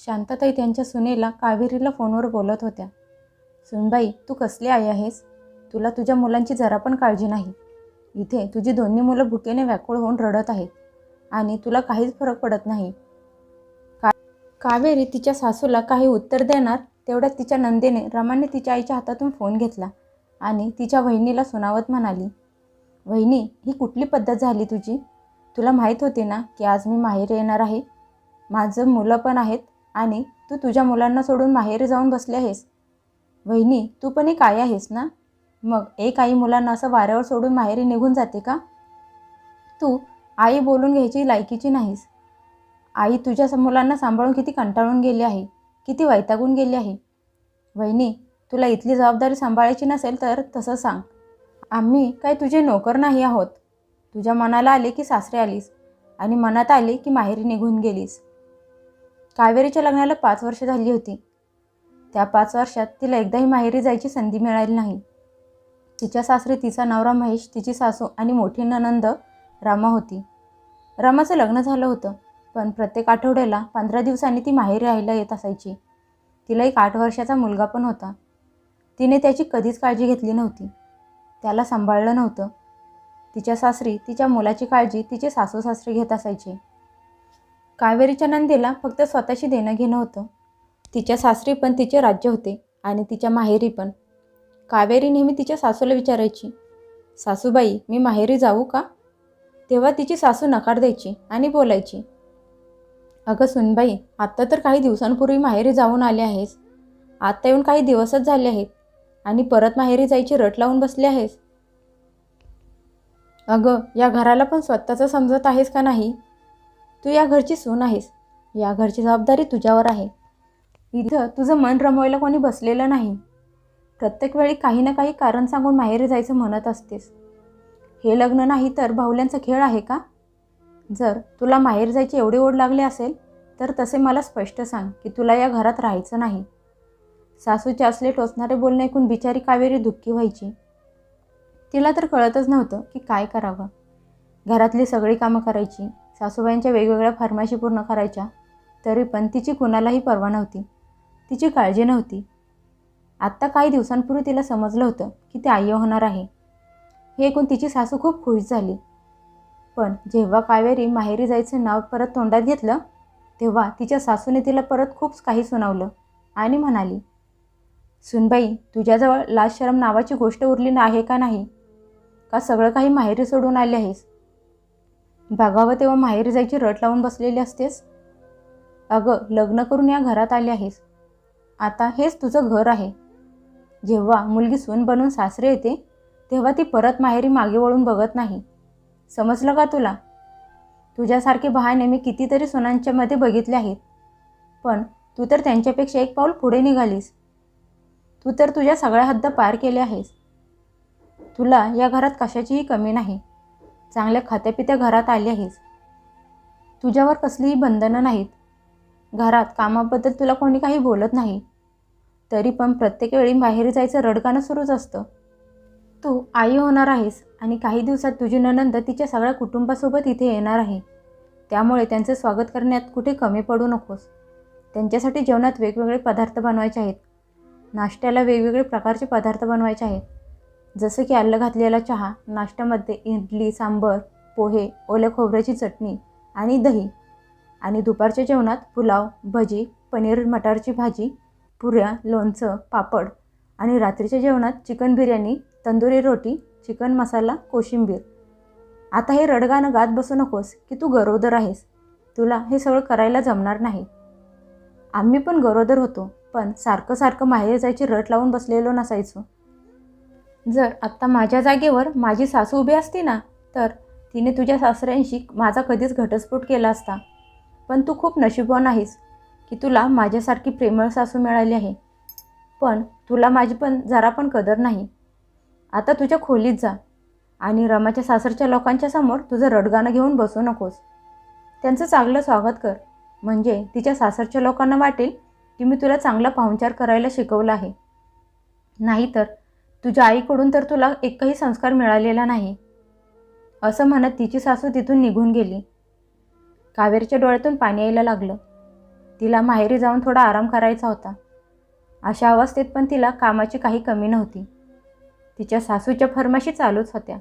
शांताताई त्यांच्या सुनेला कावेरीला फोनवर बोलत होत्या. सुनबाई तू कसली आई आहेस? तुला तुझ्या मुलांची जरा पण काळजी नाही. इथे तुझी दोन्ही मुलं भुकेने व्याकुळ होऊन रडत आहेत आणि तुला काहीच फरक पडत नाही. का कावेरी तिच्या सासूला काही उत्तर देणार तेवढ्यात तिच्या नंदेने रमाने तिच्या आईच्या हातातून फोन घेतला आणि तिच्या वहिनीला सुनावत म्हणाली वहिनी ही कुठली पद्धत झाली तुझी? तुला माहीत होते ना की आज मी माहेर येणार आहे? माझं मुलं पण आहेत आणि तू तुझ्या मुलांना सोडून माहेर जाऊन बसले आहेस. वहिनी तू पण एक आई आहेस ना? मग एक आई मुलांना असं वाऱ्यावर सोडून माहेरी निघून जाते का? तू आई बोलून घ्यायची लायकीची नाहीस. आई तुझ्या मुलांना सांभाळून किती कंटाळून गेली आहे किती वैतागून गेली आहे. वहिनी तुला इथली जबाबदारी सांभाळायची नसेल तर तसं सांग. आम्ही काय तुझे नोकर नाही आहोत. तुझ्या मनाला आले की सासरे आलीस आणि मनात आले की माहेरी निघून गेलीस. कावेरीच्या लग्नाला पाच वर्ष झाली होती. त्या पाच वर्षात तिला एकदाही माहेरी जायची संधी मिळाली नाही. तिच्या सासरी तिचा नवरा महेश तिची सासू आणि मोठी ननंद रामा होती. रामाचं लग्न झालं होतं पण प्रत्येक आठवड्याला पंधरा दिवसांनी ती माहेरी राहायला येत असायची. तिला एक आठ वर्षाचा मुलगा पण होता. तिने त्याची कधीच काळजी घेतली नव्हती. त्याला सांभाळलं नव्हतं. तिच्या सासरी तिच्या मुलाची काळजी तिचे सासू सासरे घेत असायचे. कावेरीच्या नंदीला फक्त स्वतःशी देणं घेणं होतं. तिच्या सासरी पण तिचे राज्य होते आणि तिच्या माहेरी पण. कावेरी नेहमी तिच्या सासूला विचारायची सासूबाई मी माहेरी जाऊ का? तेव्हा तिची सासू नकार द्यायची आणि बोलायची अगं सुनबाई आत्ता तर काही दिवसांपूर्वी माहेरी जाऊन आले आहेस. आत्ता येऊन काही दिवसच झाले आहेत आणि परत माहेरी जायची रट लावून बसले आहेस. अगं या घराला पण स्वतःचं समजत आहेस का नाही? तू या घरची सून आहेस. या घरची जबाबदारी तुझ्यावर आहे. इथं तुझं मन रमवायला कोणी बसलेलं नाही. प्रत्येक वेळी काही ना काही कारण सांगून माहेरी जायचं म्हणत असतेस. हे लग्न नाही तर बाहुल्यांचा खेळ आहे का? जर तुला माहेर जायची एवढी ओढ लागली असेल तर तसे मला स्पष्ट सांग की तुला या घरात राहायचं नाही. सासूचे असले टोचणारे बोलणे ऐकून बिचारी कावेरी दुःखी व्हायची. तिला तर कळतच नव्हतं की काय करावं. घरातली सगळी कामं करायची. सासूबाईंच्या वेगवेगळ्या फरमाशी पूर्ण करायच्या तरी पण तिची कुणालाही पर्वा नव्हती. तिची काळजी नव्हती. आत्ता काही दिवसांपूर्वी तिला समजलं होतं की ती आई होणार आहे. हे ऐकून तिची सासू खूप खुश झाली. पण जेव्हा कावेरी माहेरी जायचं नाव परत तोंडात घेतलं तेव्हा तिच्या सासूने तिला परत खूप काही सुनावलं आणि म्हणाली सुनबाई तुझ्याजवळ लाज शरम नावाची गोष्ट उरली आहे का नाही? का सगळं काही माहेरी सोडून आले आहेस? भागावं तेव्हा माहेर जायची रट लावून बसलेली असतेस? अगं लग्न करून या घरात आले आहेस. आता हेच तुझं घर आहे. जेव्हा मुलगी सून बनून सासरे येते तेव्हा ती परत माहेरी मागे वळून बघत नाही. समजलं का तुला? तुझ्यासारखे बहाणे मी कितीतरी सुनांच्यामध्ये बघितले आहेत. पण तू तर त्यांच्यापेक्षा एक पाऊल पुढे निघालीस. तू तर तुझ्या सगळ्या हद्द पार केल्या आहेस. तुला या घरात कशाचीही कमी नाही. चांगल्या खात्यापित्या घरात आली आहेस. तुझ्यावर कसलीही बंधनं नाहीत. घरात कामाबद्दल तुला कोणी काही बोलत नाही. तरी पण प्रत्येक वेळी बाहेर जायचं रडगाणं सुरूच असतं. तू आई होणार आहेस आणि काही दिवसात तुझी ननंद तिच्या सगळ्या कुटुंबासोबत इथे येणार आहे. त्यामुळे त्यांचं स्वागत करण्यात कुठे कमी पडू नकोस. त्यांच्यासाठी जेवणात वेगवेगळे पदार्थ बनवायचे आहेत. नाश्त्याला वेगवेगळे प्रकारचे पदार्थ बनवायचे आहेत. जसं की आलं घातलेला चहा नाश्त्यामध्ये इडली सांबर पोहे ओल्या खोबऱ्याची चटणी आणि दही. आणि दुपारच्या जेवणात पुलाव भजी पनीर मटारची भाजी पुऱ्या लोणचं पापड आणि रात्रीच्या जेवणात चिकन बिर्याणी तंदुरी रोटी चिकन मसाला कोशिंबीर. आता हे रडगाणं गात बसू नकोस की तू गरोदर आहेस. तुला हे सगळं करायला जमणार नाही. आम्ही पण गरोदर होतो पण सारखं सारखं माहेर जायची रट लावून बसलेलो नसायचो. जर आत्ता माझ्या जागेवर माझी सासू उभी असती ना तर तिने तुझ्या सासऱ्यांशी माझा कधीच घटस्फोट केला असता. पण तू खूप नशीबवान आहेस की तुला माझ्यासारखी प्रेमळ सासू मिळाली आहे. पण तुला माझी पण जरा पण कदर नाही. आता तुझ्या खोलीत जा आणि रमाच्या सासरच्या लोकांच्या समोर तुझं रडगाणं घेऊन बसू नकोस. त्यांचं चांगलं स्वागत कर. म्हणजे तिच्या सासरच्या लोकांना वाटेल की मी तुला चांगला पाहुणचार करायला शिकवलं आहे. नाहीतर तुझ्या आईकडून तर तुला एकही संस्कार मिळालेला नाही. असं म्हणत तिची सासू तिथून निघून गेली. कावेरीच्या डोळ्यातून पाणी यायला लागलं. तिला माहेरी जाऊन थोडा आराम करायचा होता. अशा अवस्थेत पण तिला कामाची काही कमी नव्हती. तिच्या सासूच्या फरमाशी चालूच होत्या.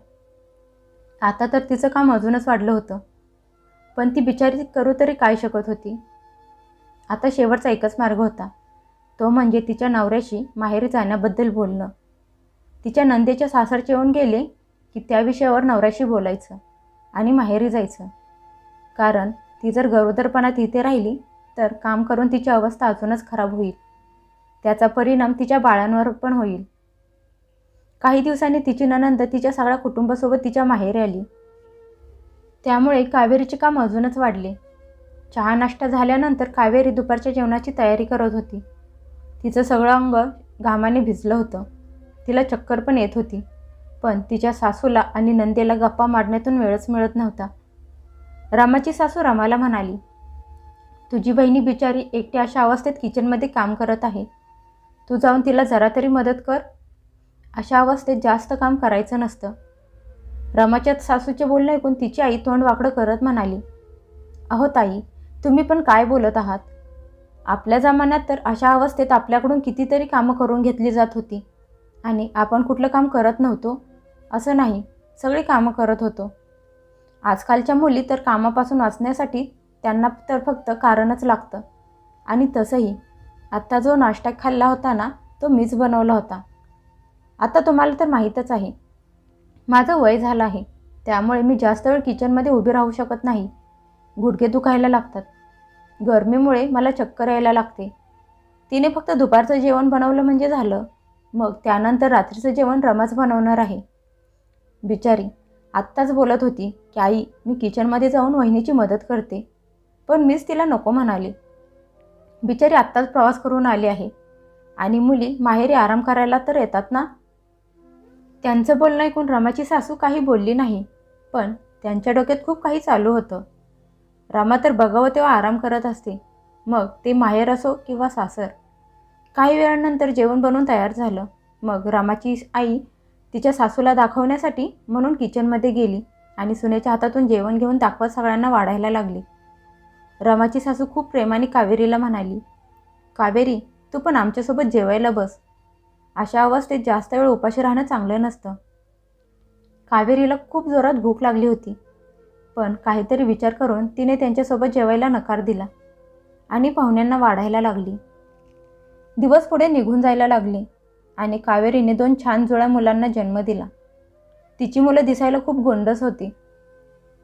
आता तर तिचं काम अजूनच वाढलं होतं. पण ती बिचारी करू तरी काय शकत होती? आता शेवटचा एकच मार्ग होता. तो म्हणजे तिच्या नवऱ्याशी माहेरी जाण्याबद्दल बोलणं. तिच्या नंदेच्या सासरचे येऊन गेले की त्या विषयावर नवऱ्याशी बोलायचं आणि माहेरी जायचं. कारण ती जर गरोदरपणात इथे राहिली तर काम करून तिची अवस्था अजूनच खराब होईल. त्याचा परिणाम तिच्या बाळांवर पण होईल. काही दिवसांनी तिची ननंद तिच्या सगळ्या कुटुंबासोबत तिच्या माहेरी आली. त्यामुळे कावेरीचे काम अजूनच वाढले. चहा नाश्ता झाल्यानंतर कावेरी दुपारच्या जेवणाची तयारी करत होती. तिचं सगळं अंग घामाने भिजलं होतं. तिला चक्कर पण येत होती. पण तिच्या सासूला आणि नंदेला गप्पा मारण्यातून वेळच मिळत नव्हता. रामाची सासू रामाला म्हणाली तुझी बहिणी बिचारी एकट्या अशा अवस्थेत किचनमध्ये काम करत आहे. तू जाऊन तिला जरा तरी मदत कर. अशा अवस्थेत जास्त काम करायचं नसतं. रमाच्या सासूचे बोलणं ऐकून तिची आई तोंड वाकडं करत म्हणाली अहो ताई तुम्ही पण काय बोलत आहात? आपल्या जमान्यात तर अशा अवस्थेत आपल्याकडून कितीतरी कामं करून घेतली जात होती. आणि आपण कुठलं काम करत नव्हतो असं नाही सगळी कामं करत होतो. आजकालच्या मुली तर कामापासून वाचण्यासाठी त्यांना तर फक्त कारणच लागतं. आणि तसंही आत्ता जो नाश्ता खाल्ला होता ना तो मीच बनवला होता. आता तुम्हाला तर माहीतच आहे. माझं वय झालं आहे त्यामुळे मी जास्त वेळ किचनमध्ये उभी राहू शकत नाही. गुडघे दुखायला लागतात. गरमीमुळे मला चक्कर यायला लागते. तिने फक्त दुपारचं जेवण बनवलं म्हणजे झालं. मग त्यानंतर रात्रीचं जेवण रमाच बनवणार आहे. बिचारी आत्ताच बोलत होती की आई मी किचनमध्ये जाऊन वहिनीची मदत करते. पण मीच तिला नको म्हणाले. बिचारी आत्ताच प्रवास करून आली आहे. आणि मुली माहेरी आराम करायला तर येतात ना? त्यांचं बोलणं ऐकून रमाची सासू काही बोलली नाही पण त्यांच्या डोक्यात खूप काही चालू होतं. रामा तर बघावं तेव्हा आराम करत असते. मग ते माहेर असो किंवा सासर काही वेळानंतर जेवण बनवून तयार झालं. मग रामाची आई तिच्या सासूला दाखवण्यासाठी म्हणून किचनमध्ये गेली आणि सुनेच्या हातातून जेवण घेऊन दाखवत सगळ्यांना वाढायला लागली. रमाची सासू खूप प्रेमाने कावेरीला म्हणाली कावेरी तू पण आमच्यासोबत जेवायला बस. अशा अवस्थेत जास्त वेळ उपाशी राहणं चांगलं नसतं. कावेरीला खूप जोरात भूक लागली होती पण काहीतरी विचार करून तिने त्यांच्यासोबत जेवायला नकार दिला आणि पाहुण्यांना वाढायला लागली. दिवस पुढे निघून जायला लागले आणि कावेरीने दोन छान जुळ्या मुलांना जन्म दिला. तिची मुलं दिसायला खूप गोंडस होती.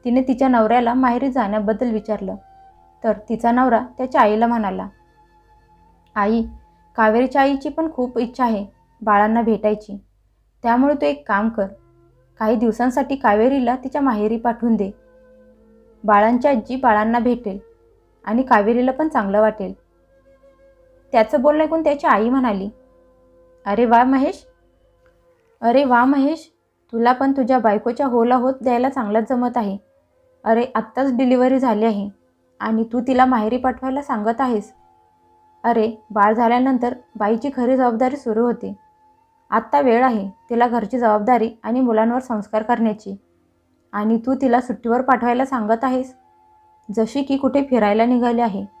तिने तिच्या नवऱ्याला माहेरी जाण्याबद्दल विचारलं. तर तिचा नवरा त्याच्या आईला म्हणाला आई कावेरीच्या आईची पण खूप इच्छा आहे बाळांना भेटायची. त्यामुळे तू एक काम कर. काही दिवसांसाठी कावेरीला तिच्या माहेरी पाठवून दे. बाळांची आजी बाळांना भेटेल आणि कावेरीला पण चांगलं वाटेल. त्याचं बोलणं ऐकून त्याची आई म्हणाली अरे वा महेश अरे वा महेश तुला पण तुझ्या बायकोच्या होला होत द्यायला चांगलाच जमत आहे. अरे आत्ताच डिलिव्हरी झाली आहे आणि तू तिला माहेरी पाठवायला सांगत आहेस. अरे बाळ झाल्यानंतर बाईची खरी जबाबदारी सुरू होते. आत्ता वेळ आहे तिला घरची जबाबदारी आणि मुलांवर संस्कार करण्याची. आणि तू तिला सुट्टीवर पाठवायला सांगत आहेस. जशी की कुठे फिरायला निघाली आहे.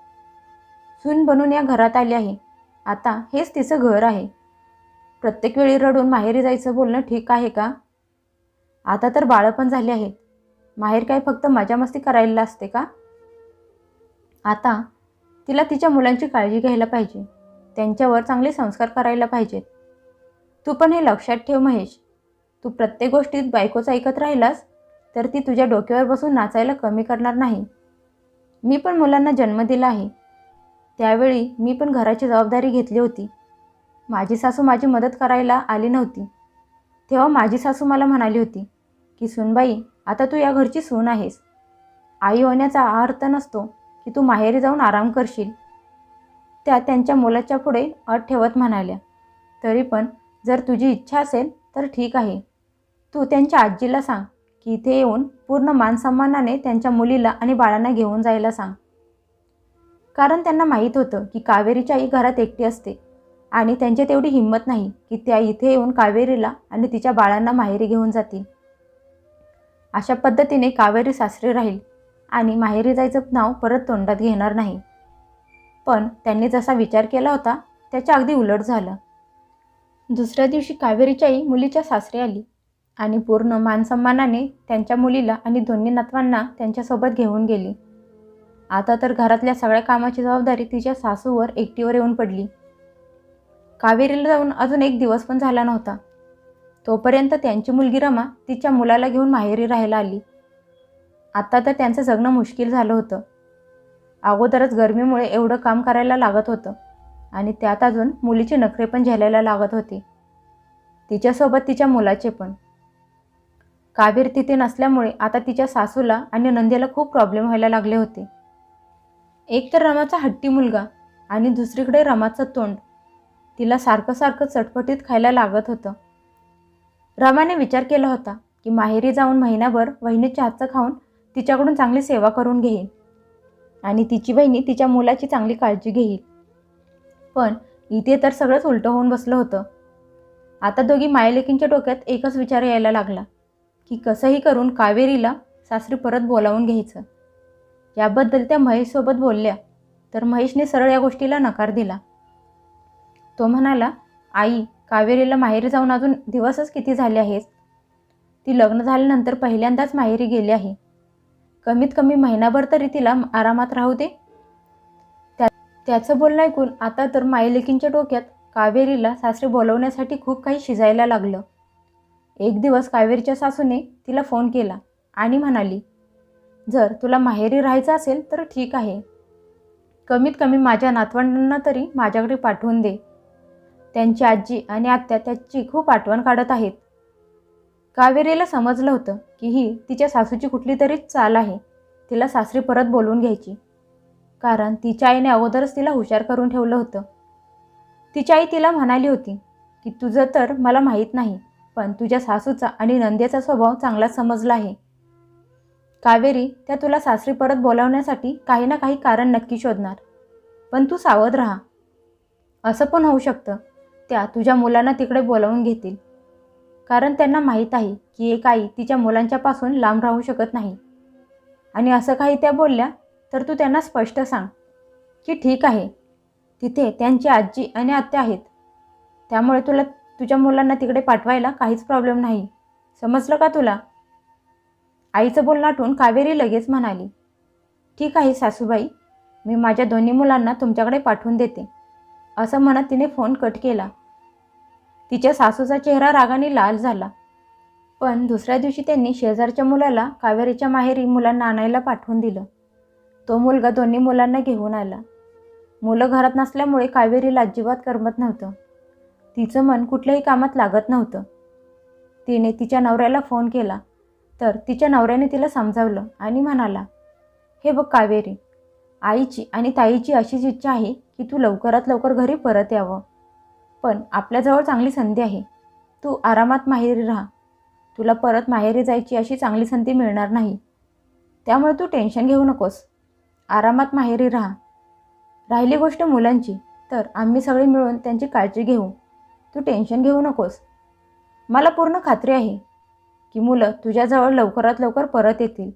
सून बनून या घरात आली आहे. आता हेच तिचं घर आहे. प्रत्येक वेळी रडून माहेरी जायचं बोलणं ठीक आहे का? आता तर बाळं पण झाली आहेत. माहेर काय फक्त मजा मस्ती करायला असते का? आता तिला तिच्या मुलांची काळजी घ्यायला पाहिजे. त्यांच्यावर चांगले संस्कार करायला पाहिजेत. तू पण हे लक्षात ठेव महेश. तू प्रत्येक गोष्टीत बायकोचं ऐकत राहिलास तर ती तुझ्या डोक्यावर बसून नाचायला कमी करणार नाही. मी पण मुलांना जन्म दिला आहे. त्यावेळी मी पण घराची जबाबदारी घेतली होती. माझी सासू माझी मदत करायला आली नव्हती. तेव्हा माझी सासू मला म्हणाली होती की सुनबाई आता तू या घरची सून आहेस. आई होण्याचा हा अर्थ नसतो की तू माहेरी जाऊन आराम करशील. त्या त्यांच्या मुलाच्या पुढे अट ठेवत म्हणाल्या तरी पण जर तुझी इच्छा असेल तर ठीक आहे. तू त्यांच्या आजीला सांग की इथे येऊन पूर्ण मानसन्मानाने त्यांच्या मुलीला आणि बाळांना घेऊन जायला सांग. कारण त्यांना माहीत होतं की कावेरीची आई घरात एकटी असते. आणि त्यांची तेवढी हिंमत नाही की त्या इथे येऊन कावेरीला आणि तिच्या बाळांना माहेरी घेऊन जातील. अशा पद्धतीने कावेरी सासरी राहील आणि माहेरी जायचं नाव परत तोंडात घेणार नाही. पण त्यांनी जसा विचार केला होता त्याच्या अगदी उलट झालं. दुसऱ्या दिवशी कावेरीची आई मुलीच्या सासरी आली आणि पूर्ण मानसन्मानाने त्यांच्या मुलीला आणि दोन्ही नातवांना त्यांच्यासोबत घेऊन गेली. आता तर घरातल्या सगळ्या कामाची जबाबदारी तिच्या सासूवर एकटीवर येऊन पडली. कावेरीला जाऊन अजून एक दिवस पण झाला नव्हता. तोपर्यंत त्यांची मुलगी रमा तिच्या मुलाला घेऊन माहेरी राहायला आली. आत्ता तर त्यांचं जगणं मुश्किल झालं होतं. अगोदरच गरमीमुळे एवढं काम करायला लागत होतं आणि त्यात अजून मुलीचे नखरे पण झेलायला लागत होते. तिच्यासोबत तिच्या मुलाचे पण. कावेरी तिथे नसल्यामुळे आता तिच्या सासूला आणि नंदेला खूप प्रॉब्लेम व्हायला लागले होते. एक तर रमाचा हट्टी मुलगा आणि दुसरीकडे रमाचं तोंड. तिला सारखं सारखं चटपटीत खायला लागत होतं. रमाने विचार केला होता की माहेरी जाऊन महिनाभर वहिनीच्या हातचं खाऊन तिच्याकडून चांगली सेवा करून घेईल आणि तिची बहिणी तिच्या मुलाची चांगली काळजी घेईल. पण इथे तर सगळंच उलटं होऊन बसलं होतं. आता दोघी मायलेकींच्या डोक्यात एकच विचार यायला लागला की कसंही करून कावेरीला सासरी परत बोलावून घ्यायचं. याबद्दल त्या महेशसोबत बोलल्या. तर महेशने सरळ या गोष्टीला नकार दिला. तो म्हणाला आई कावेरीला माहेरी जाऊन अजून दिवसच किती झाले आहेत? ती लग्न झाल्यानंतर पहिल्यांदाच माहेरी गेली आहे. कमीत कमी महिनाभर तरी तिला आरामात राहू दे. त्या त्याचं बोलणं ऐकून आता तर मायलेकींच्या डोक्यात कावेरीला सासरे बोलवण्यासाठी खूप काही शिजायला लागलं. एक दिवस कावेरीच्या सासूने तिला फोन केला आणि म्हणाली जर तुला माहेरी राहायचं असेल तर ठीक आहे. कमीत कमी माझ्या नातवंडांना तरी माझ्याकडे पाठवून दे. त्यांची आजी आणि आत्या त्याची खूप आठवण काढत आहेत. कावेरीला समजलं होतं की ही तिच्या सासूची कुठली तरी चाल आहे. तिला सासरी परत बोलवून घ्यायची. कारण तिच्या आईने अगोदरच तिला हुशार करून ठेवलं होतं. तिची आई तिला म्हणाली होती की तुझं तर मला माहीत नाही पण तुझ्या सासूचा आणि नंद्याचा स्वभाव चांगला समजला आहे. कावेरी त्या तुला सासरी परत बोलावण्यासाठी काही ना काही कारण नक्की शोधणार. पण तू सावध राहा. असं पण होऊ शकतं. त्या तुझ्या मुलांना तिकडे बोलावून घेतील. कारण त्यांना माहीत आहे की एक आई तिच्या मुलांच्यापासून लांब राहू शकत नाही. आणि असं काही त्या बोलल्या तर तू त्यांना स्पष्ट सांग की ठीक आहे. तिथे त्यांची आजी आणि आत्या आहेत. त्यामुळे तुला तुझ्या मुलांना तिकडे पाठवायला काहीच प्रॉब्लेम नाही. समजलं का तुला? आईचं बोलणं आठवून कावेरी लगेच म्हणाली ठीक आहे सासूबाई मी माझ्या दोन्ही मुलांना तुमच्याकडे पाठवून देते. असं म्हणत तिने फोन कट केला. तिच्या सासूचा चेहरा रागाने लाल झाला. पण दुसऱ्या दिवशी त्यांनी शेजारच्या मुलाला कावेरीच्या माहेरी मुलांना आणायला पाठवून दिलं. तो मुलगा दोन्ही मुलांना घेऊन आला. मुलं घरात नसल्यामुळे कावेरीला अजिबात करमत नव्हतं. तिचं मन कुठल्याही कामात लागत नव्हतं. तिने तिच्या नवऱ्याला फोन केला. तर तिच्या नवऱ्याने तिला समजावलं आणि म्हणाला हे बघ कावेरी आईची आणि ताईची अशीच इच्छा आहे की तू लवकरात लवकर घरी परत यावं. पण आपल्याजवळ चांगली संधी आहे. तू आरामात माहेरी राहा. तुला परत माहेरी जायची अशी चांगली संधी मिळणार नाही. त्यामुळे तू टेन्शन घेऊ नकोस. आरामात माहेरी राहा. राहिली गोष्ट मुलांची तर आम्ही सगळे मिळून त्यांची काळजी घेऊ. तू टेन्शन घेऊ नकोस. मला पूर्ण खात्री आहे. की मुलं तुझ्याजवळ लवकरात लवकर परत येतील.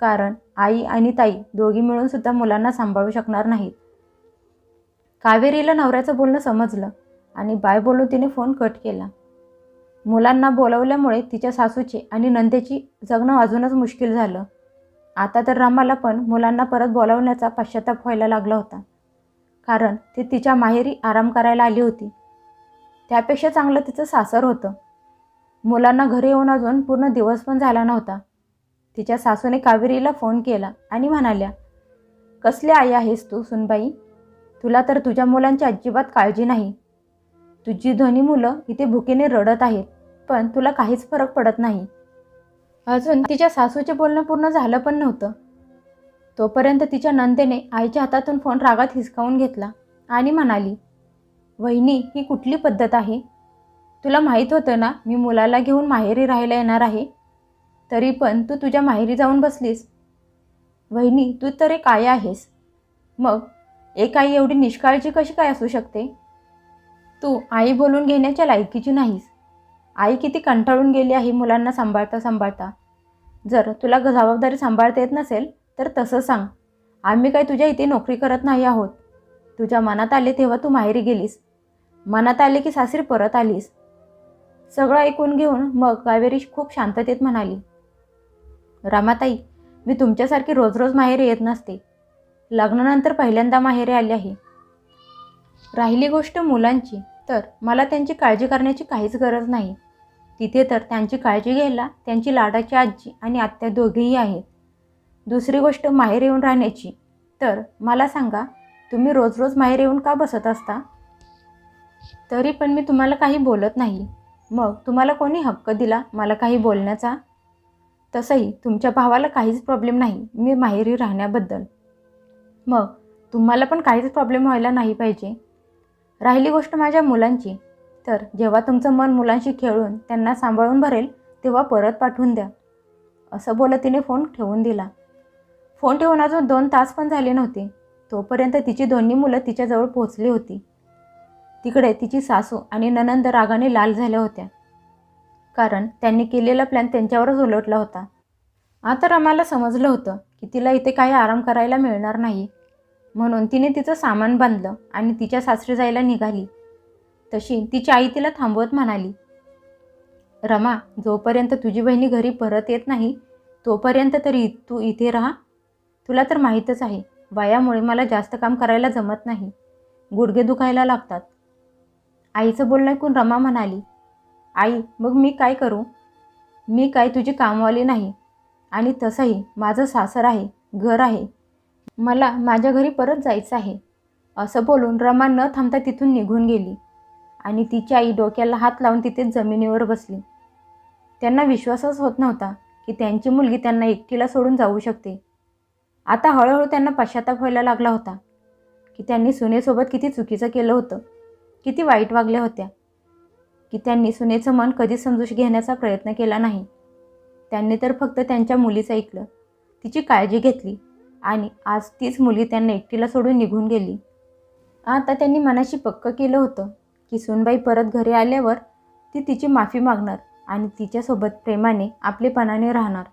कारण आई आणि ताई दोघी मिळून सुद्धा मुलांना सांभाळू शकणार नाहीत. कावेरीला नवऱ्याचं बोलणं समजलं आणि बाय बोलून तिने फोन कट केला. मुलांना बोलवल्यामुळे तिच्या सासूचे आणि नंदेची जगणं अजूनच मुश्किल झालं. आता तर रामाला पण मुलांना परत बोलावण्याचा पश्चाताप व्हायला लागला होता. कारण ती तिच्या माहेरी आराम करायला आली होती. त्यापेक्षा चांगलं तिचं सासर होतं. मुलांना घरी येऊन अजून पूर्ण दिवस पण झाला नव्हता. तिच्या सासूने कावेरीला फोन केला आणि म्हणाल्या कसली आई आहेस तू सुनबाई? तुला तर तुझ्या मुलांची अजिबात काळजी नाही. तुझी दोन्ही मुलं इथे भुकेने रडत आहेत पण तुला काहीच फरक पडत नाही. अजून तिच्या सासूचे बोलणं पूर्ण झालं पण नव्हतं. तोपर्यंत तिच्या नंदेने आईच्या हातातून फोन रागात हिसकावून घेतला आणि म्हणाली वहिनी ही कुठली पद्धत आहे? तुला माहीत होतं ना मी मुलाला घेऊन माहेरी राहायला येणार आहे? तरी पण तू तुझ्या माहेरी जाऊन बसलीस. वहिनी तू तर एक आई आहेस. मग एक आई एवढी निष्काळजी कशी काय असू शकते? तू आई बोलून घेण्याच्या लायकीची नाहीस. आई किती कंटाळून गेली आहे मुलांना सांभाळता सांभाळता. जर तुला जबाबदारी सांभाळता येत नसेल तर तसं सांग. आम्ही काय तुझ्या इथे नोकरी करत नाही आहोत. तुझ्या मनात आले तेव्हा तू माहेरी गेलीस. मनात आले की सासरी परत आलीस. सगळं ऐकून घेऊन मग कावेरी खूप शांततेत म्हणाली रामाताई मी तुमच्यासारखी रोज रोज माहेरी येत नसते. लग्नानंतर पहिल्यांदा माहेरी आली आहे. राहिली गोष्ट मुलांची तर मला त्यांची काळजी करण्याची काहीच गरज नाही. तिथे तर त्यांची काळजी घ्यायला त्यांची लाडाची आजी आणि आत्या दोघेही आहेत. दुसरी गोष्ट माहेर येऊन राहण्याची तर मला सांगा तुम्ही रोज रोज माहेर येऊन का बसत असता? तरी पण मी तुम्हाला काही बोलत नाही. मग तुम्हाला कोणी हक्क दिला मला काही बोलण्याचा? तसंही तुमच्या भावाला काहीच प्रॉब्लेम नाही मी माहेरी राहण्याबद्दल. मग तुम्हाला पण काहीच प्रॉब्लेम व्हायला नाही पाहिजे. राहिली गोष्ट माझ्या मुलांची. तर जेव्हा तुमचं मन मुलांशी खेळून त्यांना सांभाळून भरेल तेव्हा परत पाठवून द्या. असं बोलत तिने फोन ठेवून दिला. फोन ठेवून अजून दोन तास पण झाले नव्हते. तोपर्यंत तिची दोन्ही मुलं तिच्याजवळ पोहोचली होती. तिकडे तिची सासू आणि ननंद रागाने लाल झाल्या होत्या. कारण त्यांनी केलेला प्लॅन त्यांच्यावरच उलटला होता. आता रमाला समजलं होतं की तिला इथे काही आराम करायला मिळणार नाही. म्हणून तिने तिचं सामान बांधलं आणि तिच्या सासरी जायला निघाली. तशी तिची आई तिला थांबवत म्हणाली रमा जोपर्यंत तुझी बहिणी घरी परत येत नाही तोपर्यंत तरी तू इथे राहा. तुला तर माहीतच आहे वयामुळे मला जास्त काम करायला जमत नाही. गुडघे दुखायला लागतात. आईचं बोलणं ऐकून रमा म्हणाली आई मग मी काय करू? मी काय तुझी कामवाली नाही आणि तसंही माझं सासर आहे घर आहे. मला माझ्या घरी परत जायचं आहे. असं बोलून रमा न थांबता तिथून निघून गेली आणि तिची आई डोक्याला हात लावून तिथेच जमिनीवर बसली. त्यांना विश्वासच होत नव्हता की त्यांची मुलगी त्यांना एकटीला सोडून जाऊ शकते. आता हळूहळू त्यांना पश्चाताप व्हायला लागला होता की त्यांनी सुनेसोबत किती चुकीचं केलं होतं. किती वाईट वागल्या होत्या. की त्यांनी सुनेचं मन कधीच समजून घेण्याचा प्रयत्न केला नाही. त्यांनी तर फक्त त्यांच्या मुलीचं ऐकलं. तिची काळजी घेतली आणि आज तीच मुलगी त्यांना एकटीला सोडून निघून गेली. आता त्यांनी मनाशी पक्क केलं होतं की सुनबाई परत घरी आल्यावर ती तिची माफी मागणार आणि तिच्यासोबत प्रेमाने आपलेपणाने राहणार.